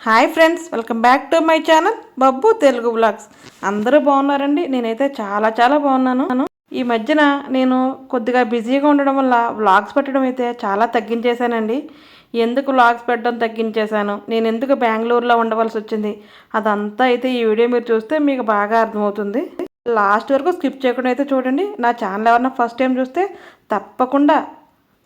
Hi friends welcome back to my channel Babbu Telugu vlogs అందరూ బాగున్నారండి? నేనైతే చాలా చాలా బాగున్నాను. ఈ మధ్యన నేను కొద్దిగా బిజీగా ఉండడం వల్ల వ్లాగ్స్ పెట్టడం అయితే చాలా తగ్గించేశానండి. ఎందుకు వ్లాగ్స్ పెట్టడం తగ్గించేశాను? నేను ఎందుకు బెంగళూరులో ఉండవలసి వచ్చింది? అదంతా అయితే ఈ వీడియో మీరు చూస్తే మీకు బాగా అర్థమవుతుంది. లాస్ట్ వరకు స్కిప్ చేయకుండా అయితే చూడండి. నా ఛానల్ ఎవరన్నా ఫస్ట్ టైం చూస్తే తప్పకుండా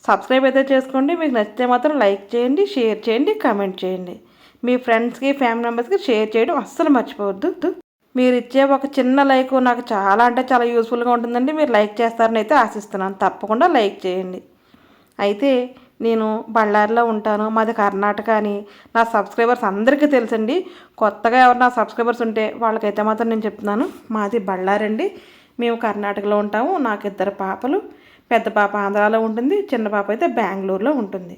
సబ్స్క్రైబ్ అయితే చేసుకోండి. మీకు నచ్చితే మాత్రం లైక్ చేయండి షేర్ చేయండి కామెంట్ చేయండి. మీ ఫ్రెండ్స్కి ఫ్యామిలీ మెంబర్స్కి షేర్ చేయడం అస్సలు మర్చిపోవద్దు. మీరు ఇచ్చే ఒక చిన్న లైక్ నాకు చాలా అంటే చాలా యూస్ఫుల్గా ఉంటుందండి. మీరు లైక్ చేస్తారని అయితే ఆశిస్తున్నాను. తప్పకుండా లైక్ చేయండి. అయితే నేను బళ్ళారిలో ఉంటాను. మాది కర్ణాటక అని నా సబ్స్క్రైబర్స్ అందరికీ తెలుసండి. కొత్తగా ఎవరు నా సబ్స్క్రైబర్స్ ఉంటే వాళ్ళకైతే మాత్రం నేను చెప్తున్నాను. మాది బళ్ళారండి. మేము కర్ణాటకలో ఉంటాము. నాకు ఇద్దరు పాపలు. పెద్ద పాప ఆంధ్రాలో ఉంటుంది. చిన్న పాప అయితే బెంగళూరులో ఉంటుంది.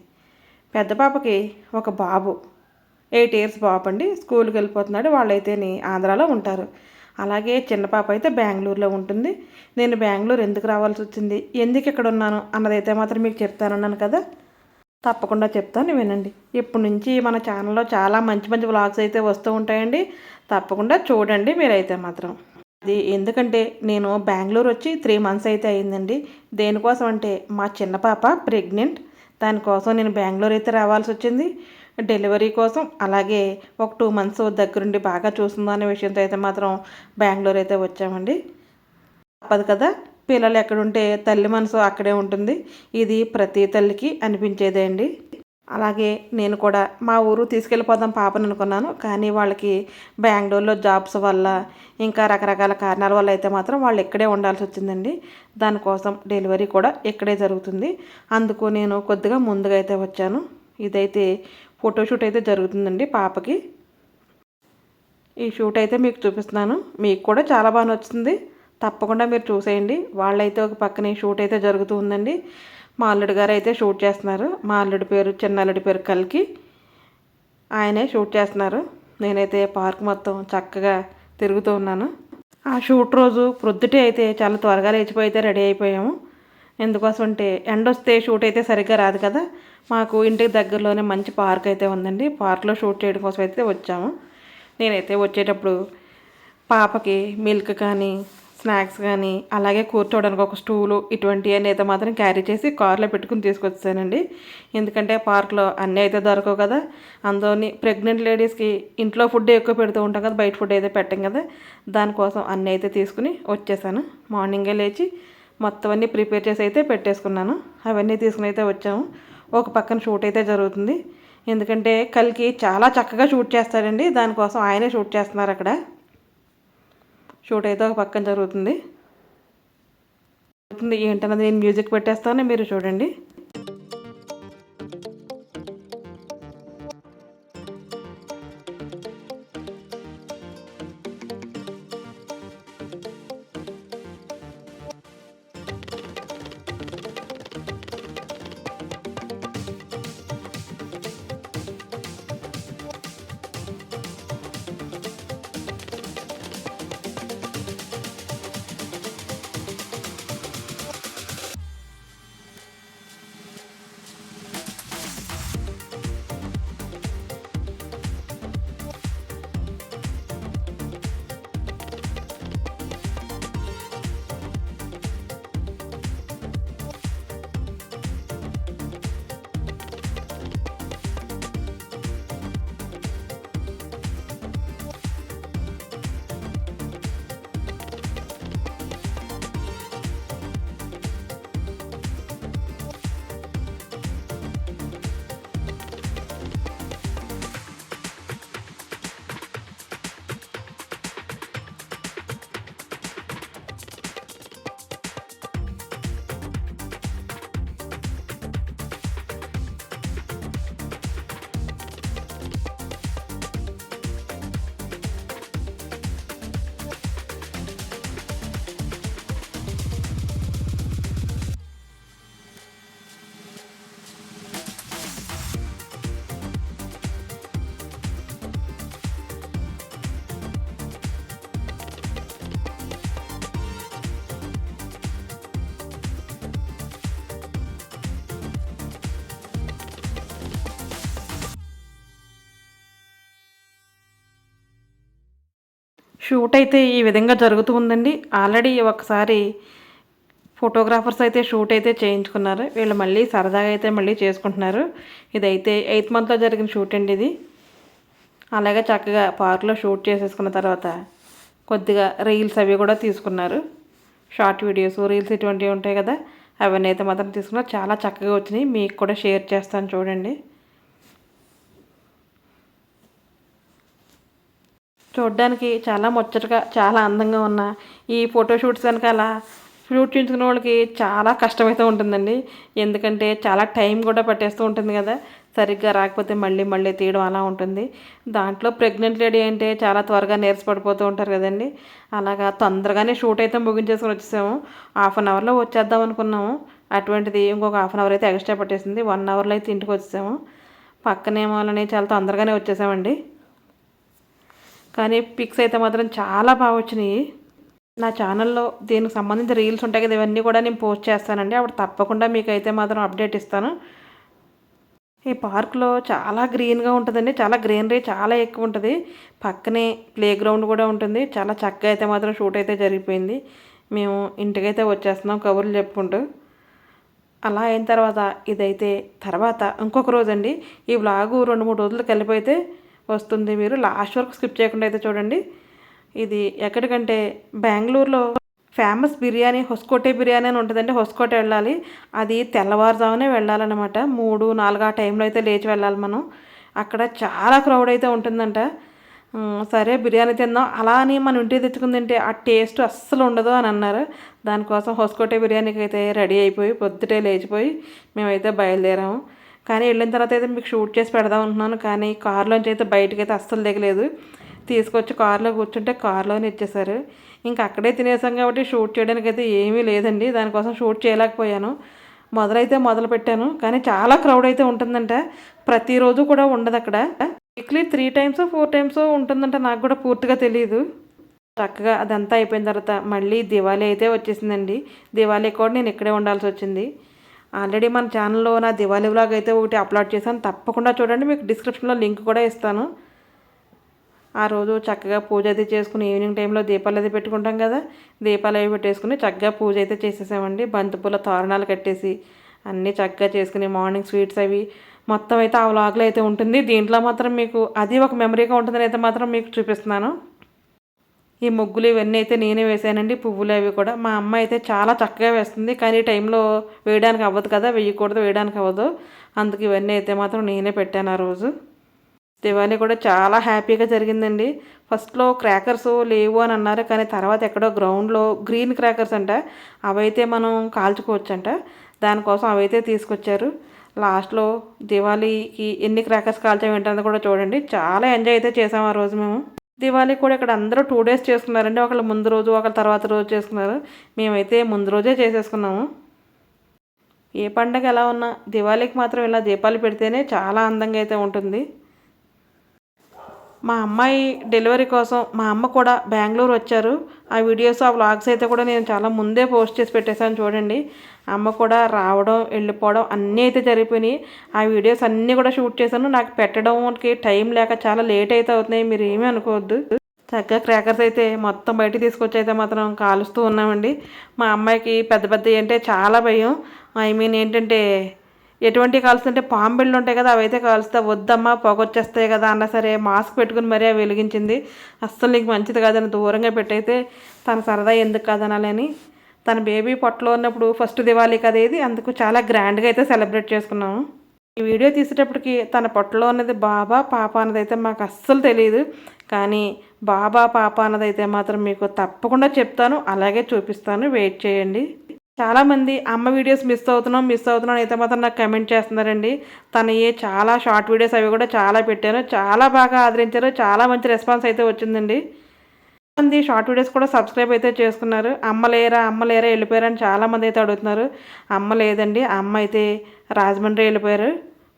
పెద్ద పాపకి ఒక బాబు. ఎయిట్ ఇయర్స్ బాబు అండి. స్కూల్కి వెళ్ళిపోతున్నాడు. వాళ్ళైతేని ఆంధ్రాలో ఉంటారు. అలాగే చిన్న పాప అయితే బెంగళూరులో ఉంటుంది. నేను బెంగళూరు ఎందుకు రావాల్సి వచ్చింది? ఎందుకు ఇక్కడ ఉన్నాను? అన్నదైతే మాత్రం మీకు చెప్తానన్నాను కదా? తప్పకుండా చెప్తాను వినండి. ఇప్పటి నుంచి మన ఛానల్లో చాలా మంచి మంచి వ్లాగ్స్ అయితే వస్తూ ఉంటాయండి. తప్పకుండా చూడండి మీరైతే మాత్రం. అది ఎందుకంటే నేను బెంగళూరు వచ్చి త్రీ మంత్స్ అయితే అయిందండి. దేనికోసం అంటే మా చిన్న పాప ప్రెగ్నెంట్. దానికోసం నేను బెంగళూరు అయితే రావాల్సి వచ్చింది. డెలివరీ కోసం అలాగే ఒక టూ మంత్స్ దగ్గరుండి బాగా చూస్తుందో అనే విషయంతో అయితే మాత్రం బెంగళూరు అయితే వచ్చామండి. తప్పదు కదా? పిల్లలు ఎక్కడుంటే తల్లి మనసు అక్కడే ఉంటుంది. ఇది ప్రతి తల్లికి అనిపించేదే అండి. అలాగే నేను కూడా మా ఊరు తీసుకెళ్ళిపోదాం పాపను అనుకున్నాను. కానీ వాళ్ళకి బెంగళూరులో జాబ్స్ వల్ల ఇంకా రకరకాల కారణాల వల్ల అయితే మాత్రం వాళ్ళు ఇక్కడే ఉండాల్సి వచ్చిందండి. దానికోసం డెలివరీ కూడా ఇక్కడే జరుగుతుంది. అందుకు నేను కొద్దిగా ముందుగా అయితే వచ్చాను. ఇదైతే ఫోటోషూట్ అయితే జరుగుతుందండి పాపకి. ఈ షూట్ అయితే మీకు చూపిస్తున్నాను. మీకు కూడా చాలా బాగా నచ్చుతుంది. తప్పకుండా మీరు చూసేయండి. వాళ్ళైతే ఒక పక్కన ఈ షూట్ అయితే జరుగుతూ ఉందండి. మా అల్లుడు గారు అయితే షూట్ చేస్తున్నారు. మా అల్లుడి పేరు చిన్న అల్లుడి పేరు కలికి. ఆయనే షూట్ చేస్తున్నారు. నేనైతే పార్క్ మొత్తం చక్కగా తిరుగుతూ ఉన్నాను. ఆ షూట్ రోజు ప్రొద్దుటే అయితే చాలా త్వరగా లేచిపోయి అయితే రెడీ అయిపోయాము. ఎందుకోసం అంటే ఎండ వస్తే షూట్ అయితే సరిగ్గా రాదు కదా. మాకు ఇంటికి దగ్గరలోనే మంచి పార్క్ అయితే ఉందండి. పార్క్లో షూట్ చేయడం కోసం అయితే వచ్చాము. నేనైతే వచ్చేటప్పుడు పాపకి మిల్క్ కానీ స్నాక్స్ కానీ అలాగే కూర్చోవడానికి ఒక స్టూలు ఇటువంటివన్నీ అయితే మాత్రం క్యారీ చేసి కార్లో పెట్టుకుని తీసుకొచ్చానండి ఎందుకంటే పార్క్లో అన్నీ అయితే దొరకవు కదా. అందులోని ప్రెగ్నెంట్ లేడీస్కి ఇంట్లో ఫుడ్ ఎక్కువ పెడుతూ ఉంటాం కదా. బయట ఫుడ్ అయితే పెట్టాం కదా. దానికోసం అన్నీ అయితే తీసుకుని వచ్చేసాను. మార్నింగే లేచి మొత్తం అన్నీ ప్రిపేర్ చేసి అయితే పెట్టేసుకున్నాను. అవన్నీ తీసుకుని అయితే వచ్చాము. ఒక పక్కన షూట్ అయితే జరుగుతుంది. ఎందుకంటే కలికి చాలా చక్కగా షూట్ చేస్తారండి దానికోసం ఆయనే షూట్ చేస్తున్నారు అక్కడ. షూట్ అయితే ఒక పక్కన జరుగుతుంది ఏంటన్నది నేను మ్యూజిక్ పెట్టేస్తాను. మీరు చూడండి. షూట్ అయితే ఈ విధంగా జరుగుతూ ఉందండి. ఆల్రెడీ ఒకసారి ఫోటోగ్రాఫర్స్ అయితే షూట్ అయితే చేయించుకున్నారు. వీళ్ళు మళ్ళీ సరదాగా అయితే మళ్ళీ చేసుకుంటున్నారు. ఇదైతే ఎయిత్ మంత్లో జరిగిన షూట్ అండి ఇది. అలాగే చక్కగా పార్క్లో షూట్ చేసేసుకున్న తర్వాత కొద్దిగా రీల్స్ అవి కూడా తీసుకున్నారు. షార్ట్ వీడియోస్ రీల్స్ ఇటువంటివి ఉంటాయి కదా అవన్నీ అయితే మాత్రం తీసుకున్నారు. చాలా చక్కగా వచ్చినాయి. మీకు కూడా షేర్ చేస్తాను చూడండి. చూడడానికి చాలా ముచ్చటగా చాలా అందంగా ఉన్న ఈ ఫోటోషూట్స్ వెనకాల షూట్ చేయించుకునే వాళ్ళకి చాలా కష్టమైతే ఉంటుందండి. ఎందుకంటే చాలా టైం కూడా పట్టేస్తూ ఉంటుంది కదా. సరిగ్గా రాకపోతే మళ్ళీ మళ్ళీ తీయడం అలా ఉంటుంది. దాంట్లో ప్రెగ్నెంట్ లేడీ అంటే చాలా త్వరగా నీరసపడిపోతూ ఉంటారు కదండి. అలాగా తొందరగానే షూట్ అయితే ముగించేసుకొని వచ్చేసాము. హాఫ్ అన్ అవర్లో వచ్చేద్దాం అనుకున్నాము. అటువంటిది ఇంకొక హాఫ్ అన్ అవర్ అయితే ఎక్స్ట్రా పట్టేసింది. వన్ అవర్లో అయితే ఇంటికి వచ్చేసాము. పక్కనేమో చాలా తొందరగానే వచ్చేసామండి. కానీ పిక్స్ అయితే మాత్రం చాలా బాగా వచ్చినాయి. నా ఛానల్లో దీనికి సంబంధించిన రీల్స్ ఉంటాయి కదా ఇవన్నీ కూడా నేను పోస్ట్ చేస్తానండి. అప్పుడు తప్పకుండా మీకు అయితే మాత్రం అప్డేట్ ఇస్తాను. ఈ పార్క్లో చాలా గ్రీన్గా ఉంటుందండి. చాలా గ్రీనరీ చాలా ఎక్కువ ఉంటుంది. పక్కనే ప్లే గ్రౌండ్ కూడా ఉంటుంది. చాలా చక్కగా అయితే మాత్రం షూట్ అయితే జరిగిపోయింది. మేము ఇంటికైతే వచ్చేస్తున్నాం కబుర్లు చెప్పుకుంటూ. అలా అయిన తర్వాత ఇదైతే తర్వాత ఇంకొక రోజు అండి ఈ వ్లాగు రెండు మూడు రోజులు కలిపైతే వస్తుంది. మీరు లాస్ట్ వరకు స్కిప్ చేయకుండా అయితే చూడండి. ఇది ఎక్కడికంటే బెంగళూరులో ఫేమస్ బిర్యానీ హొస్కోటే బిర్యానీ అని ఉంటుందంటే హొస్కోటే వెళ్ళాలి. అది తెల్లవారుజామునే వెళ్ళాలన్నమాట. మూడు నాలుగు ఆ టైంలో అయితే లేచి వెళ్ళాలి మనం. అక్కడ చాలా క్రౌడ్ అయితే ఉంటుందంట. సరే బిర్యానీ తిందాం. అలా అని మనం ఇంటికి తెచ్చుకుని తింటే ఆ టేస్ట్ అస్సలు ఉండదు అని అన్నారు. దానికోసం హొస్కోటే బిర్యానీకి అయితే రెడీ అయిపోయి పొద్దుటే లేచిపోయి మేమైతే బయలుదేరాము. కానీ వెళ్ళిన తర్వాత అయితే మీకు షూట్ చేసి పెడదాం అనుకున్నాను కానీ కారులోంచి అయితే బయటకి అయితే అస్సలు దిగలేదు. తీసుకొచ్చి కారులో కూర్చుంటే కారులోనే ఇచ్చేసారు ఇంకా అక్కడే తినేసాం కాబట్టి షూట్ చేయడానికి అయితే ఏమీ లేదండి. దానికోసం షూట్ చేయలేకపోయాను. మొదలైతే మొదలు పెట్టాను. కానీ చాలా క్రౌడ్ అయితే ఉంటుందంట. ప్రతిరోజు కూడా ఉండదు అక్కడ. Weekly three times four times ఉంటుందంట. నాకు కూడా పూర్తిగా తెలియదు చక్కగా అదంతా అయిపోయిన తర్వాత మళ్ళీ దివాళీ అయితే వచ్చేసిందండి. దివాళీ కూడా నేను ఇక్కడే ఉండాల్సి వచ్చింది. ఆల్రెడీ మన ఛానల్లో నా దివాళీ వ్లాగ్ అయితే ఒకటి అప్లోడ్ చేశాను. తప్పకుండా చూడండి మీకు డిస్క్రిప్షన్లో లింక్ కూడా ఇస్తాను. ఆ రోజు చక్కగా పూజ అయితే చేసుకుని ఈవినింగ్ టైంలో దీపాలు అయితే పెట్టుకుంటాం కదా దీపాలు అవి పెట్టేసుకుని చక్కగా పూజ అయితే చేసేసామండి. బంతిపూల తోరణాలు కట్టేసి అన్నీ చక్కగా చేసుకుని మార్నింగ్ స్వీట్స్ అవి. మొత్తం అయితే ఆ వ్లాగ్లో అయితే ఉంటుంది. దీంట్లో మాత్రం మీకు అది ఒక మెమరీగా ఉంటుందని అయితే మాత్రం మీకు చూపిస్తున్నాను. ఈ ముగ్గులు ఇవన్నీ అయితే నేనే వేసానండి. పువ్వులు అవి కూడా. మా అమ్మ అయితే చాలా చక్కగా వేస్తుంది. కానీ ఈ టైంలో వేయడానికి అవ్వదు కదా. వేయకూడదు వేయడానికి అవ్వదు. అందుకు ఇవన్నీ అయితే మాత్రం నేనే పెట్టాను ఆ రోజు. దివాళీ కూడా చాలా హ్యాపీగా జరిగిందండి. ఫస్ట్లో క్రాకర్స్ లేవు అని అన్నారు. కానీ తర్వాత ఎక్కడో గ్రౌండ్లో గ్రీన్ క్రాకర్స్ అంట. అవైతే మనం కాల్చుకోవచ్చు అంట దానికోసం అవైతే తీసుకొచ్చారు. లాస్ట్లో దివాళీకి ఎన్ని క్రాకర్స్ కాల్చామేంటన్నది కూడా చూడండి. చాలా ఎంజాయ్ అయితే చేసాం ఆ రోజు మేము. దివాళీ కూడా ఇక్కడ అందరూ టూ డేస్ చేసుకున్నారండి. ఒకళ్ళు ముందు రోజు ఒకళ్ళు తర్వాత రోజు చేసుకున్నారు. మేమైతే ముందు రోజే చేసేసుకున్నాము. ఏ పండగ ఎలా ఉన్నా దివాళీకి మాత్రం ఇలా దీపాలు పెడితేనే చాలా అందంగా అయితే ఉంటుంది. మా అమ్మాయి డెలివరీ కోసం మా అమ్మ కూడా బెంగళూరు వచ్చారు. ఆ వీడియోస్ ఆ వ్లాగ్స్ అయితే కూడా నేను చాలా ముందే పోస్ట్ చేసి పెట్టేశాను చూడండి. అమ్మ కూడా రావడం వెళ్ళిపోవడం అన్నీ అయితే జరిగిపోయినాయి. ఆ వీడియోస్ అన్నీ కూడా షూట్ చేశాను. నాకు పెట్టడంకి టైం లేక చాలా లేట్ అయితే అవుతున్నాయి. మీరు ఏమీ అనుకోవద్దు. చక్కగా క్రాకర్స్ అయితే మొత్తం బయట తీసుకొచ్చి అయితే మాత్రం కాలుస్తూ ఉన్నామండి. మా అమ్మాయికి పెద్ద పెద్ద అంటే చాలా భయం. ఐ మీన్ ఏంటంటే ఎటువంటి కాలుస్తుంటే పాంబిళ్ళు ఉంటాయి కదా అవైతే కాలుస్తా వద్దమ్మా పొగొచ్చేస్తాయి కదా అన్న సరే మాస్క్ పెట్టుకుని మరీ అవి వెలిగించింది. అస్సలు నీకు మంచిది కాదని దూరంగా పెట్టయితే తన సరదా ఎందుకు కాదనాలని తన బేబీ పొట్టలో ఉన్నప్పుడు ఫస్ట్ దివాళీ కదా ఇది అందుకు చాలా గ్రాండ్గా అయితే సెలబ్రేట్ చేసుకున్నాము. ఈ వీడియో తీసేటప్పటికి తన పొట్టలో ఉన్నది బాబా పాప అన్నది అయితే మాకు అస్సలు తెలియదు కానీ బాబా పాప అన్నదైతే మాత్రం మీకు తప్పకుండా చెప్తాను అలాగే చూపిస్తాను. వెయిట్ చేయండి. చాలామంది అమ్మ వీడియోస్ మిస్ అవుతున్నాం మిస్ అవుతున్నాం అయితే మాత్రం నాకు కమెంట్ చేస్తున్నారండి. తను ఏ చాలా షార్ట్ వీడియోస్ అవి కూడా చాలా పెట్టాను చాలా బాగా ఆదరించారు చాలా మంచి రెస్పాన్స్ అయితే వచ్చిందండి. మంది షార్ట్ వీడియోస్ కూడా సబ్స్క్రైబ్ అయితే చేసుకున్నారు. అమ్మ లేరా అమ్మ లేరా వెళ్ళిపోయారని చాలామంది అయితే అడుగుతున్నారు. అమ్మ లేదండి అమ్మ అయితే రాజమండ్రి వెళ్ళిపోయారు.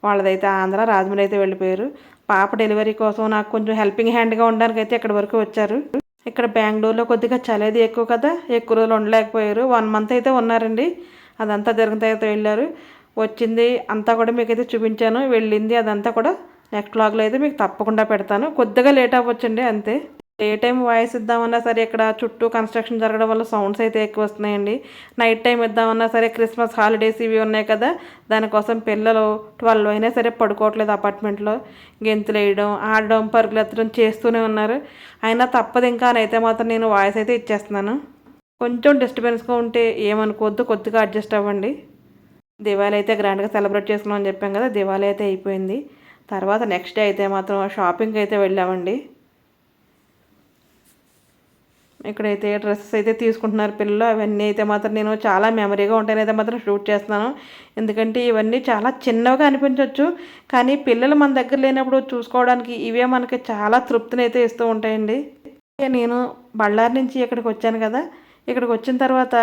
వాళ్ళదైతే ఆంధ్ర రాజమండ్రి అయితే వెళ్ళిపోయారు. పాప డెలివరీ కోసం నాకు కొంచెం హెల్పింగ్ హ్యాండ్గా ఉండడానికి అయితే ఇక్కడి వరకు వచ్చారు. ఇక్కడ బెంగళూరులో కొద్దిగా చలేది ఎక్కువ కదా ఎక్కువ రోజులు ఉండలేకపోయారు. వన్ మంత్ అయితే ఉన్నారండి. అదంతా జరిగిన తర్వాత వెళ్ళారు. వచ్చింది అంతా కూడా మీకు అయితే చూపించాను. వెళ్ళింది అదంతా కూడా నెక్స్ట్ బ్లాగ్లో అయితే మీకు తప్పకుండా పెడతాను. కొద్దిగా లేట్ అవ్వచ్చండి అంతే. ఏ టైం వాయిస్ ఇద్దామన్నా సరే ఇక్కడ చుట్టూ కన్స్ట్రక్షన్ జరగడం వల్ల సౌండ్స్ అయితే ఎక్కువ వస్తున్నాయండి. నైట్ టైం ఇద్దామన్నా సరే క్రిస్మస్ హాలిడేస్ ఇవి ఉన్నాయి కదా దానికోసం పిల్లలు ట్వెల్వ్ అయినా సరే పడుకోవట్లేదు అపార్ట్మెంట్లో. గెంతులు వేయడం ఆడడం పరుగులు ఎత్తడం చేస్తూనే ఉన్నారు. అయినా తప్పదు ఇంకా అని అయితే మాత్రం నేను వాయిస్ అయితే ఇచ్చేస్తున్నాను. కొంచెం డిస్టర్బెన్స్గా ఉంటే ఏమనుకోవద్దు కొద్దిగా అడ్జస్ట్ అవ్వండి. దివాళీ అయితే గ్రాండ్గా సెలబ్రేట్ చేసుకున్నాం అని చెప్పాం కదా దివాళీ అయితే అయిపోయింది. తర్వాత నెక్స్ట్ డే అయితే మాత్రం షాపింగ్కి అయితే వెళ్ళామండి. ఇక్కడైతే డ్రెస్సెస్ అయితే తీసుకుంటున్నారు పిల్లలు అవన్నీ అయితే మాత్రం నేను చాలా మెమరీగా ఉంటాయని అయితే మాత్రం షూట్ చేస్తున్నాను. ఎందుకంటే ఇవన్నీ చాలా చిన్నవిగా అనిపించవచ్చు కానీ పిల్లలు మన దగ్గర లేనప్పుడు చూసుకోవడానికి ఇవే మనకి చాలా తృప్తిని అయితే ఇస్తూ ఉంటాయండి. నేను బళ్ళారి నుంచి ఇక్కడికి వచ్చాను కదా. ఇక్కడికి వచ్చిన తర్వాత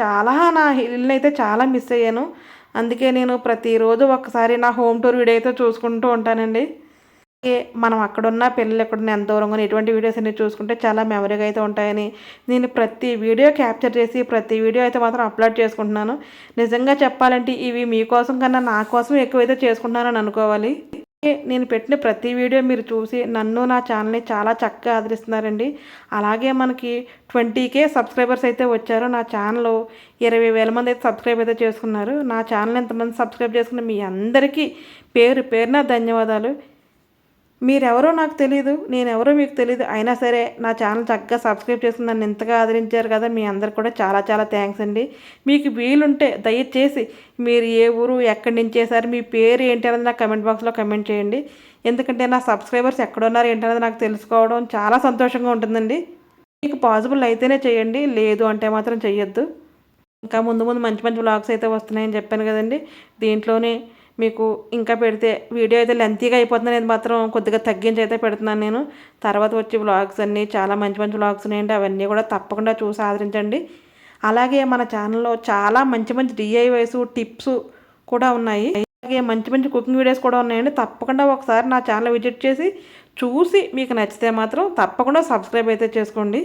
చాలా నా ఇల్లుని అయితే చాలా మిస్ అయ్యాను. అందుకే నేను ప్రతిరోజు ఒక్కసారి నా హోమ్ టూర్ వీడియో అయితే చూసుకుంటూ ఉంటానండి. మనం అక్కడున్న పిల్లలు ఎక్కడున్న ఎంత దూరంగా ఎటువంటి వీడియోస్ అన్ని చూసుకుంటే చాలా మెమరీగా అయితే ఉంటాయని నేను ప్రతి వీడియో క్యాప్చర్ చేసి ప్రతి వీడియో అయితే మాత్రం అప్లోడ్ చేసుకుంటున్నాను. నిజంగా చెప్పాలంటే ఇవి మీకోసం కన్నా నా కోసం ఎక్కువైతే చేసుకుంటున్నానని అనుకోవాలి. నేను పెట్టిన ప్రతి వీడియో మీరు చూసి నన్ను నా ఛానల్ని చాలా చక్కగా ఆదరిస్తున్నారండి. అలాగే మనకి ట్వంటీకే సబ్స్క్రైబర్స్ అయితే వచ్చారు. నా ఛానల్ ఇరవై వేల మంది అయితే సబ్స్క్రైబ్ అయితే చేసుకున్నారు. నా ఛానల్ ఎంతమంది సబ్స్క్రైబ్ చేసుకున్న మీ అందరికీ పేరు పేరున ధన్యవాదాలు. మీరెవరో నాకు తెలియదు నేనెవరో మీకు తెలియదు అయినా సరే నా ఛానల్ చక్కగా సబ్స్క్రైబ్ చేసుకుని నన్ను ఇంతగా ఆదరించారు కదా మీ అందరు కూడా చాలా చాలా థ్యాంక్స్ అండి. మీకు వీలుంటే దయచేసి మీరు ఏ ఊరు ఎక్కడి నుంచి చేశారు మీ పేరు ఏంటి అనేది నాకు కమెంట్ బాక్స్లో కమెంట్ చేయండి. ఎందుకంటే నా సబ్స్క్రైబర్స్ ఎక్కడున్నారు ఏంటనేది నాకు తెలుసుకోవడం చాలా సంతోషంగా ఉంటుందండి. మీకు పాసిబుల్ అయితేనే చేయండి లేదు అంటే మాత్రం చేయొద్దు ఇంకా ముందు ముందు మంచి మంచి బ్లాగ్స్ అయితే వస్తున్నాయని చెప్పాను కదండి. దీంట్లోనే మీకు ఇంకా పెడితే వీడియో అయితే లెంతీగా అయిపోతుంది అనేది మాత్రం కొద్దిగా తగ్గించి అయితే పెడుతున్నాను నేను. తర్వాత వచ్చి వ్లాగ్స్ అన్నీ చాలా మంచి మంచి వ్లాగ్స్ ఉన్నాయండి. అవన్నీ కూడా తప్పకుండా చూసి ఆదరించండి. అలాగే మన ఛానల్లో చాలా మంచి మంచి డిఐవైస్ టిప్స్ కూడా ఉన్నాయి. అలాగే మంచి మంచి కుకింగ్ వీడియోస్ కూడా ఉన్నాయండి. తప్పకుండా ఒకసారి నా ఛానల్ విజిట్ చేసి చూసి మీకు నచ్చితే మాత్రం తప్పకుండా సబ్స్క్రైబ్ అయితే చేసుకోండి.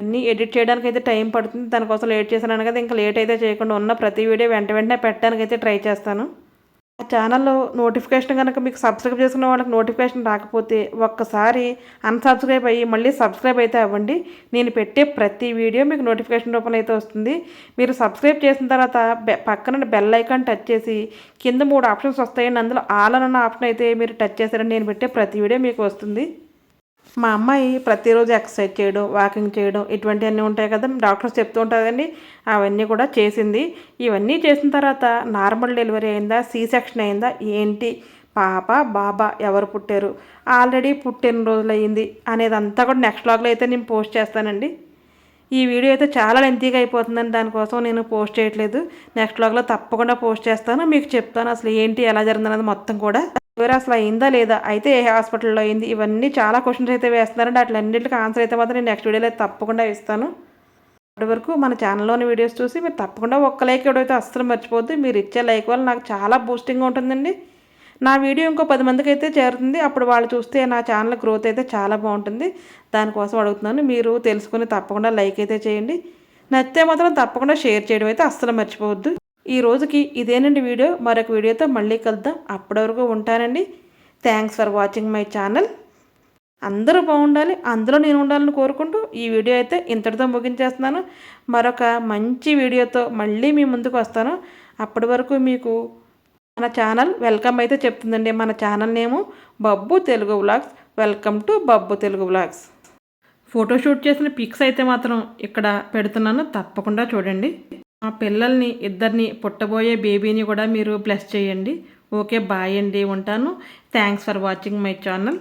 అన్నీ ఎడిట్ చేయడానికి అయితే టైం పడుతుంది. దానికోసం లేట్ చేశాను కదా ఇంకా లేట్ అయితే చేయకుండా ఉన్న ప్రతి వీడియో వెంట వెంటనే పెట్టడానికి అయితే ట్రై చేస్తాను. ఆ ఛానల్లో నోటిఫికేషన్ కనుక మీకు సబ్స్క్రైబ్ చేసుకున్న వాళ్ళకి నోటిఫికేషన్ రాకపోతే ఒక్కసారి అన్సబ్స్క్రైబ్ అయ్యి మళ్ళీ సబ్స్క్రైబ్ అయితే అవ్వండి. నేను పెట్టే ప్రతి వీడియో మీకు నోటిఫికేషన్ రూపంలో అయితే వస్తుంది. మీరు సబ్స్క్రైబ్ చేసిన తర్వాత పక్కన బెల్ ఐకాన్ టచ్ చేసి కింద మూడు ఆప్షన్స్ వస్తాయండి. అందులో ఆల్ అన్న ఆప్షన్ అయితే మీరు టచ్ చేశారని నేను పెట్టే ప్రతి వీడియో మీకు వస్తుంది. మా అమ్మాయి ప్రతిరోజు ఎక్సర్సైజ్ చేయడం వాకింగ్ చేయడం ఇటువంటివన్నీ ఉంటాయి కదా. డాక్టర్స్ చెప్తూ ఉంటారు కదండి. అవన్నీ కూడా చేసింది. ఇవన్నీ చేసిన తర్వాత నార్మల్ డెలివరీ అయిందా? సీ సెక్షన్ అయిందా? ఏంటి? పాప బాబా ఎవరు పుట్టారు? ఆల్రెడీ పుట్టిన రోజులు అయ్యింది అనేది అంతా కూడా నెక్స్ట్ బ్లాగ్లో అయితే నేను పోస్ట్ చేస్తానండి. ఈ వీడియో అయితే చాలా లెంతీగా అయిపోతుందని దానికోసం నేను పోస్ట్ చేయట్లేదు. నెక్స్ట్ బ్లాగ్లో తప్పకుండా పోస్ట్ చేస్తాను. మీకు చెప్తాను అసలు ఏంటి ఎలా జరిగిందన్నది మొత్తం కూడా. ఎవరు అసలు అయిందా లేదా? అయితే ఏ హాస్పిటల్లో అయింది? ఇవన్నీ చాలా క్వశ్చన్స్ అయితే వేస్తున్నారండి. అట్లన్నింటికి ఆన్సర్ అయితే మాత్రం నేను నెక్స్ట్ వీడియోలో తప్పకుండా ఇస్తాను. ఇప్పటి వరకు మన ఛానల్లోని వీడియోస్ చూసి మీరు తప్పకుండా ఒక్క లైక్ ఎవడైతే అస్సలు మర్చిపోద్దు మీరు ఇచ్చే లైక్ వల్ల నాకు చాలా బూస్టింగ్గా ఉంటుందండి. నా వీడియో ఇంకో పది మందికి అయితే చేరుతుంది. అప్పుడు వాళ్ళు చూస్తే నా ఛానల్ గ్రోత్ అయితే చాలా బాగుంటుంది. దానికోసం అడుగుతున్నాను. మీరు తెలుసుకుని తప్పకుండా లైక్ అయితే చేయండి. నచ్చితే మాత్రం తప్పకుండా షేర్ చేయడం అయితే అస్సలు మర్చిపోవద్దు. ఈ రోజుకి ఇదేనండి వీడియో. మరొక వీడియోతో మళ్ళీ కలుద్దాం. అప్పటి వరకు ఉంటానండి. Thanks for watching my channel అందరూ బాగుండాలి. అందులో నేను ఉండాలని కోరుకుంటూ ఈ వీడియో అయితే ఇంతటితో ముగించేస్తున్నాను. మరొక మంచి వీడియోతో మళ్ళీ మీ ముందుకు వస్తాను. అప్పటి వరకు మీకు మన ఛానల్ వెల్కమ్ అయితే చెప్తుందండి. మన channel name Babbu Telugu vlogs. Welcome to Babbu Telugu vlogs. Photoshoot చేసిన పిక్స్ అయితే మాత్రం ఇక్కడ పెడుతున్నాను. తప్పకుండా చూడండి. మా పిల్లల్ని ఇద్దరిని పుట్టబోయే బేబీని కూడా మీరు బ్లెస్ చేయండి. ఓకే బాయ్ అండి ఉంటాను. Thanks for watching my channel